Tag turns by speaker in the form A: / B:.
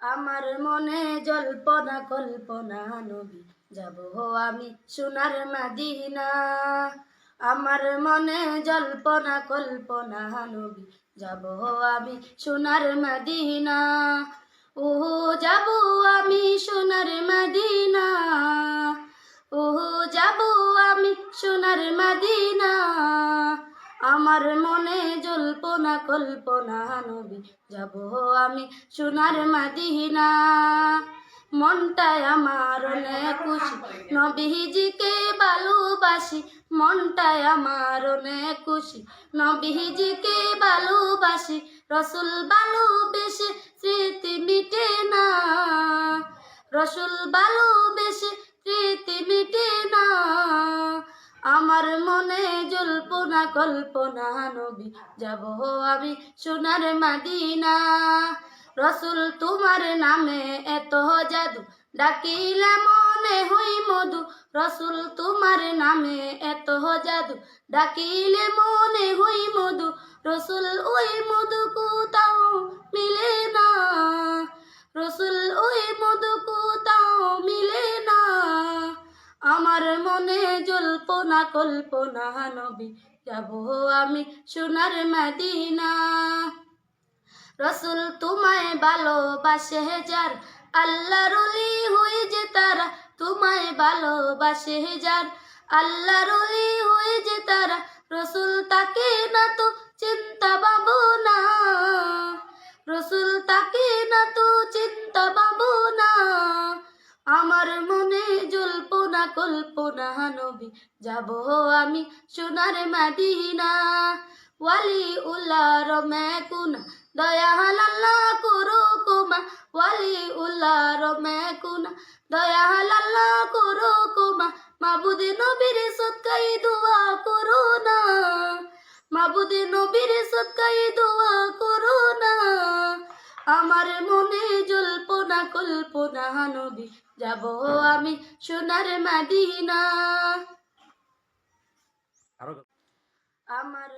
A: আমার মনে জল্পনা, কল্পনা, নবী। যাব আমি সোনার মাদিনা। আমার মনে জল্পনা, কল্পনা, নবী। যাব আমি সোনার মাদিনা। ও যাব আমি সোনার মাদিনা। ও যাব আমি সোনার মাদিনা। আমার মনে জল্পনা কল্পনা, নবী যাব আমি সোনার মাদিনা। মনটায় আমার অনেক খুশি, নবীজিকে ভালোবাসি। মনটায় আমার অনেক খুশি, নবীজিকে ভালোবাসি। রসুল ভালোবেসে স্মৃতি মিটে না, রসুল ভালোবেসে জল্পনা কল্পনা নবী, যাব আমি সোনার মাদিনা। রসুল তোমার নামে এত জাদু, ডাকিলে মনে হই মধু। রসুল তোমার নামে এত জাদু, ডাকিলে মনে হই মধু। রসুল ওই মধু কোথাও মিলে না। রসুল ওই মধু কোথাও মিলে না। আমার মনে জল্পনা কল্পনা নবী যাব আমি সোনার মাদিনা। রসুল তোমায় ভালোবাসে হেজার আল্লাহ রুলি হয়ে যে তারা। তোমায় ভালোবাসে হেজার আল্লাহ রুলি হয়ে যে তারা। রসুল তাকে কল্পনা নবী, যাব আমি সোনার মাদিনা। ওয়ালি করো কুমা ওয়ালি করো কুমা মাবুদে নবীর সৎকাই দোয়া করো না। মাবুদে নবীর সৎকাই দোয়া করো না। আমার মনে জল্পনা কল্পনা নবী যাব আমি সোনার মাদিনা। আমার